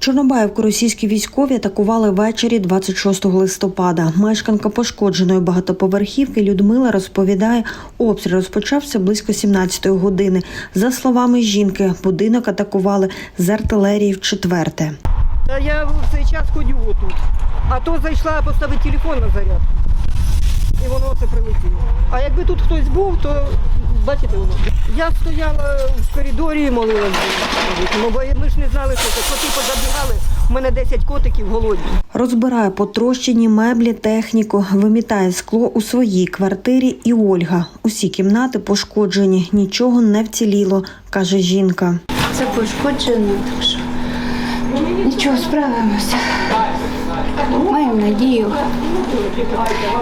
Чорнобаївку російські військові атакували ввечері 26 листопада. Мешканка пошкодженої багатоповерхівки Людмила розповідає, обстріл розпочався близько 17-ї години. За словами жінки, будинок атакували з артилерії в четверте. Я в цей час ходю отут. А то зайшла поставити телефон на зарядку. І воно це прилетіло. А якби тут хтось був, то бачите воно. Я стояла в коридорі і молилась. Ну, бо ми ж не знали, що це. Коти позабігали, у мене 10 котиків голодні. Розбирає потрощені меблі, техніку, вимітає скло у своїй квартирі і Ольга. Усі кімнати пошкоджені, нічого не вціліло, каже жінка. Це пошкоджено, так що нічого справимося. Маємо надію.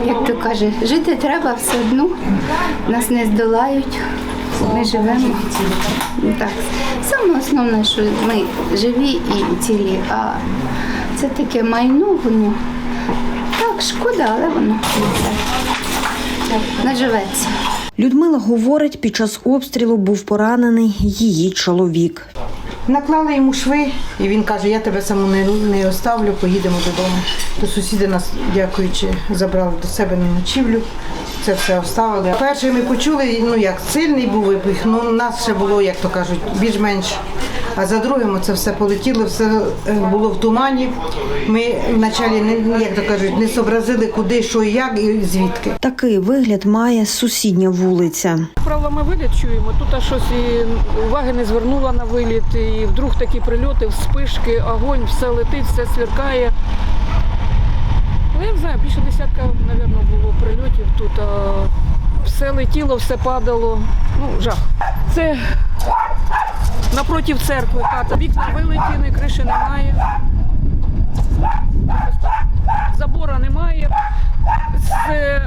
Як то каже, жити треба все одно. Нас не здолають. Ми живемо. Ну, Так. Саме основне, що ми живі і цілі, а це таке майно, воно так, шкода, але воно наживеться. Людмила говорить, під час обстрілу був поранений її чоловік. Наклали йому шви, і він каже, я тебе саму не, не оставлю, поїдемо додому. То сусіди нас, дякуючи, забрали до себе на ночівлю. Це все оставили. Перший ми почули, ну як сильний був вибух, ну нас ще було, як то кажуть, більш-менш. А за другим це все полетіло, все е, було в тумані. Ми вначалі не як то кажуть, не зобразили, куди, що і як, і звідки. Такий вигляд має сусідня вулиця. Правда, ми виліт чуємо. Тут аж щось і уваги не звернула на виліт, і вдруг такі прильоти, вспишки, огонь, все летить, все сверкає. Ну, я не знаю, більше десятка, мабуть, було прильотів тут. А все летіло, все падало. Ну, жах. Це напротив церкви хата. Вікна вилетіли, криші немає. Забора немає. Е,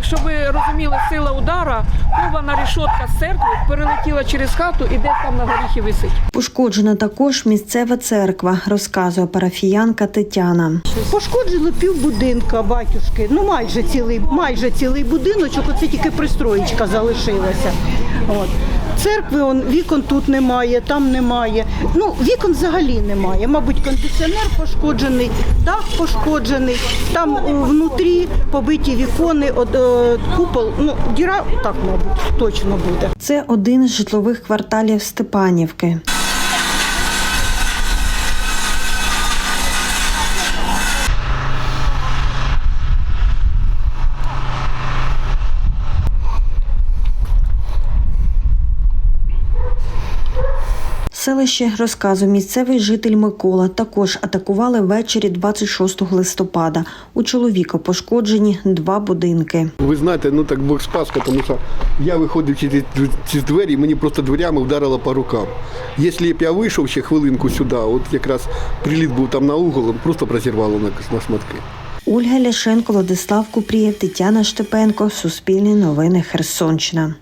щоб ви розуміли, сила удара, кована рішотка з церкви перелетіла через хату і десь там на горіхі висить. Пошкоджена також місцева церква, розказує парафіянка Тетяна. Пошкоджено пів будинка батюшки. Ну майже цілий, майже цілий будиночок. Оце тільки пристроєчка залишилася. От. Церкви он, вікон тут немає, там немає. Ну, вікон взагалі немає. Мабуть, кондиціонер пошкоджений, дах пошкоджений, там внутрі побиті вікони, от, е, купол, ну, діра так, мабуть, точно буде. Це один з житлових кварталів Степанівки. Селище розказує місцевий житель Микола. Також атакували ввечері 26 листопада. У чоловіка пошкоджені два будинки. Ви знаєте, ну так Бог спас, тому що я виходив через ці двері, мені просто дверями вдарило по рукам. Якщо б я вийшов ще хвилинку сюди, от якраз приліт був там на угол, просто б розірвало на, на шматки. Ольга Ляшенко, Владислав Купрієв, Тетяна Штепенко. Суспільні новини Херсонщина.